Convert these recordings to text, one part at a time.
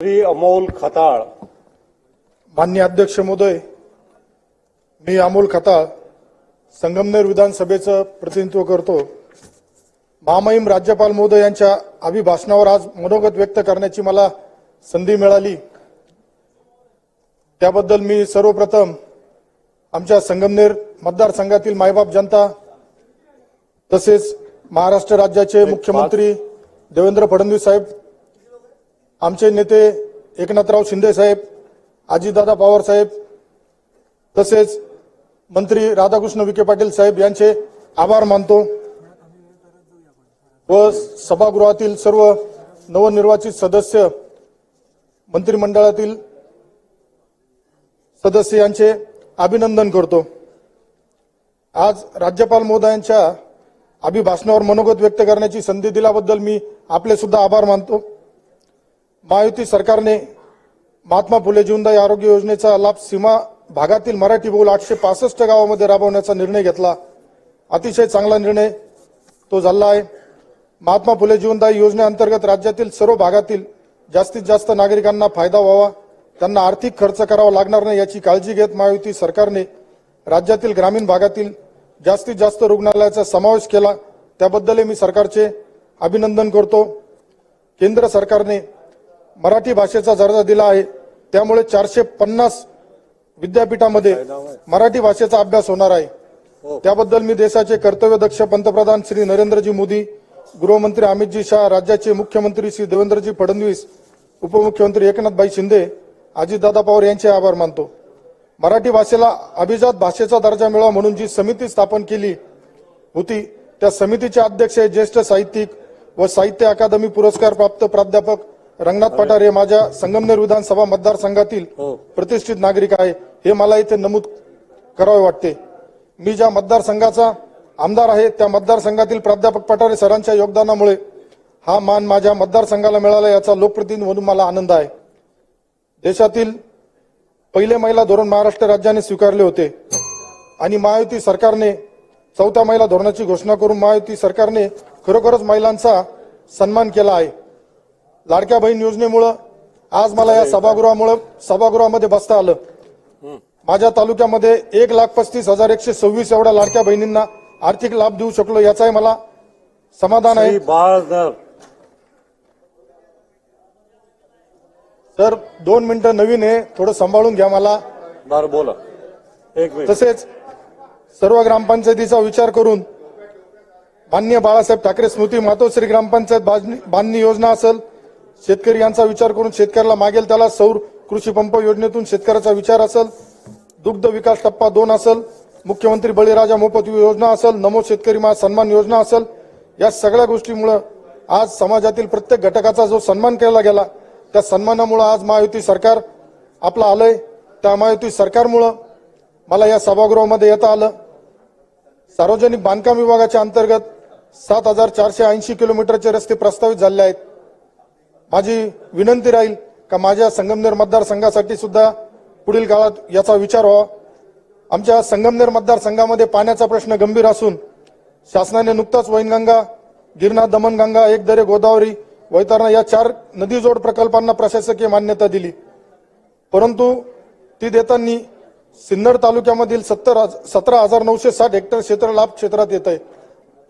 श्री अमोल खताळ. मान्य अध्यक्ष महोदय मी अमोल खताळ संगमनेर विधानसभेचं प्रतिनिधित्व करतो. महामहिम राज्यपाल महोदय यांच्या अभिभाषणावर आज मनोगत व्यक्त करण्याची मला संधी मिळाली. त्याबद्दल मी सर्वप्रथम आमच्या संगमनेर मतदारसंघातील मायबाप जनता तसेच महाराष्ट्र राज्याचे मुख्यमंत्री देवेंद्र फडणवीस साहेब आमचे नेते एकनाथराव शिंदे साहेब अजितदादा पवार साहेब तसेच मंत्री राधाकृष्ण विखे पाटील साहेब यांचे आभार मानतो व सभागृहातील सर्व नवनिर्वाचित सदस्य मंत्रिमंडळातील सदस्य यांचे अभिनंदन करतो. आज राज्यपाल महोदयांच्या अभिभाषणावर मनोगत व्यक्त करण्याची संधी दिल्याबद्दल मी आपले सुद्धा आभार मानतो. महायुती सरकारने महात्मा फुले जीवनदायी आरोग्य योजनेचा लाभ सीमा भागातील मराठी बोल आठशे पासष्ट गावामध्ये राबवण्याचा निर्णय घेतला. अतिशय चांगला निर्णय तो झाला आहे. महात्मा फुले जीवनदायी योजनेअंतर्गत राज्यातील सर्व भागातील जास्तीत जास्त नागरिकांना फायदा व्हावा त्यांना आर्थिक खर्च करावा लागणार नाही याची काळजी घेत महायुती सरकारने राज्यातील ग्रामीण भागातील जास्तीत जास्त रुग्णालयाचा समावेश केला. त्याबद्दलही मी सरकारचे अभिनंदन करतो. केंद्र सरकारने मराठी भाषेचा दर्जा दिला आहे. त्यामुळे चारशे पन्नास विद्यापीठामध्ये मराठी भाषेचा अभ्यास होणार आहे. त्याबद्दल मी देशाचे कर्तव्यदक्ष पंतप्रधान श्री नरेंद्रजी मोदी गृहमंत्री अमितजी शहा राज्याचे मुख्यमंत्री श्री देवेंद्रजी फडणवीस उपमुख्यमंत्री एकनाथभाई शिंदे अजितदादा पवार यांचे आभार मानतो. मराठी भाषेला अभिजात भाषेचा दर्जा मिळावा म्हणून जी समिती स्थापन केली होती त्या समितीचे अध्यक्ष हे ज्येष्ठ साहित्यिक व साहित्य अकादमी पुरस्कार प्राप्त प्राध्यापक रंगनाथ पठार हे माझ्या संगमनेर विधानसभा मतदारसंघातील प्रतिष्ठित नागरिक आहे. हे मला इथे नमूद करावे वाटते. मी ज्या मतदारसंघाचा आमदार आहे त्या मतदारसंघातील प्राध्यापक पठारे सरांच्या योगदानामुळे हा मान माझ्या मतदारसंघाला मिळाला याचा लोकप्रतिनिधी म्हणून मला आनंद आहे. देशातील पहिले महिला धोरण महाराष्ट्र राज्याने स्वीकारले होते. आणि महायुती सरकारने चौथ्या महिला धोरणाची घोषणा करून महायुती सरकारने खरोखरच महिलांचा सन्मान केला आहे. लाडक्या बहीण योजनेमुळं आज मला या सभागृहामुळं सभागृहामध्ये बसता आलं. माझ्या तालुक्यामध्ये एक लाख पस्तीस हजार एकशे सव्वीस एवढ्या लाडक्या बहिणींना आर्थिक लाभ देऊ शकलो याचाही मला समाधान आहे. तर दोन मिनिटं नवीन आहे थोडं सांभाळून घ्या मला. बर बोला. एक तसेच सर्व ग्रामपंचायतीचा विचार करून मान्य बाळासाहेब ठाकरे स्मृती मातोश्री ग्रामपंचायत बांधणी- बांधणी योजना असेल शेतकरी यांचा विचार करून शेतकऱ्याला मागेल त्याला सौर कृषी पंप योजनेतून शेतकऱ्याचा विचार असेल दुग्ध विकास टप्पा दोन असेल मुख्यमंत्री बळीराजा मोफत योजना असेल नमो शेतकरी महा सन्मान योजना असेल या सगळ्या गोष्टीमुळं आज समाजातील प्रत्येक घटकाचा जो सन्मान केला गेला त्या सन्मानामुळं आज महायुती सरकार आपलं आलंय. त्या महायुती सरकारमुळं मला या सभागृहामध्ये येता आलं. सार्वजनिक बांधकाम विभागाच्या अंतर्गत सात हजार चारशे ऐंशी किलोमीटरचे रस्ते प्रस्तावित झाले आहेत. माझी विनंती राहील का माझ्या संगमनेर मतदारसंघासाठी सुद्धा पुढील काळात याचा विचार व्हावा. आमच्या संगमनेर मतदारसंघामध्ये पाण्याचा प्रश्न गंभीर असून शासनाने नुकताच वैनगंगा गिरनाथ दमनगंगा एक दरे गोदावरी वैतरणा या चार नदी जोड प्रकल्पांना प्रशासकीय मान्यता दिली. परंतु ती देताना सिन्नर तालुक्यामधील सत्तर सतरा हजार नऊशे साठ हेक्टर क्षेत्र लाभ क्षेत्रात येत आहे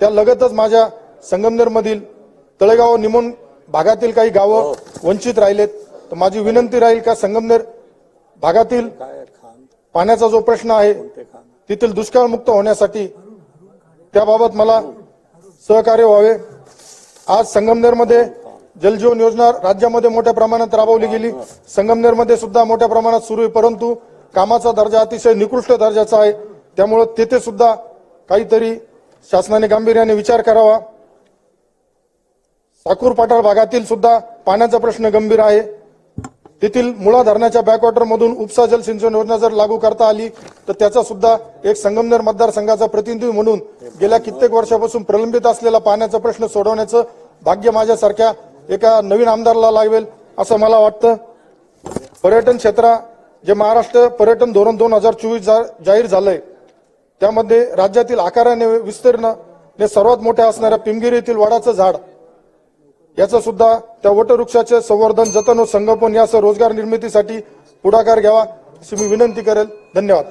त्या लगतच माझ्या संगमनेरमधील तळेगाव निमोन भागातील काही गावं वंचित राहिलेत. तर माझी विनंती राहील का संगमनेर भागातील पाण्याचा जो प्रश्न आहे तेथील दुष्काळमुक्त होण्यासाठी त्याबाबत मला सहकार्य व्हावे. आज संगमनेरमध्ये जलजीवन योजना राज्यामध्ये मोठ्या प्रमाणात राबवली गेली. संगमनेरमध्ये सुद्धा मोठ्या प्रमाणात सुरू आहे परंतु कामाचा दर्जा अतिशय निकृष्ट दर्जाचा आहे. त्यामुळे तेथे सुद्धा काहीतरी शासनाने गांभीर्याने विचार करावा. साकूर पाटाळ भागातील सुद्धा पाण्याचा प्रश्न गंभीर आहे. तेथील मुळा धरणाच्या बॅकवॉटर मधून उपसा जल सिंचन योजना जर लागू करता आली तर त्याचा सुद्धा एक संगमनेर मतदारसंघाचा प्रतिनिधी म्हणून गेल्या कित्येक वर्षापासून प्रलंबित असलेला पाण्याचा प्रश्न सोडवण्याचं भाग्य माझ्यासारख्या एका नवीन आमदाराला लागेल असं मला वाटतं. पर्यटन क्षेत्रा जे महाराष्ट्र पर्यटन धोरण दोन हजार चोवीस जाहीर झालंय त्यामध्ये राज्यातील आकाराने विस्तीर्ण सर्वात मोठ्या असणाऱ्या पिमगिरी येथील वडाचं झाड याचा सुद्धा त्या वटवृक्षाचे संवर्धन जतन व संगोपन यासह रोजगार निर्मितीसाठी पुढाकार घ्यावा अशी मी विनंती करेल. धन्यवाद.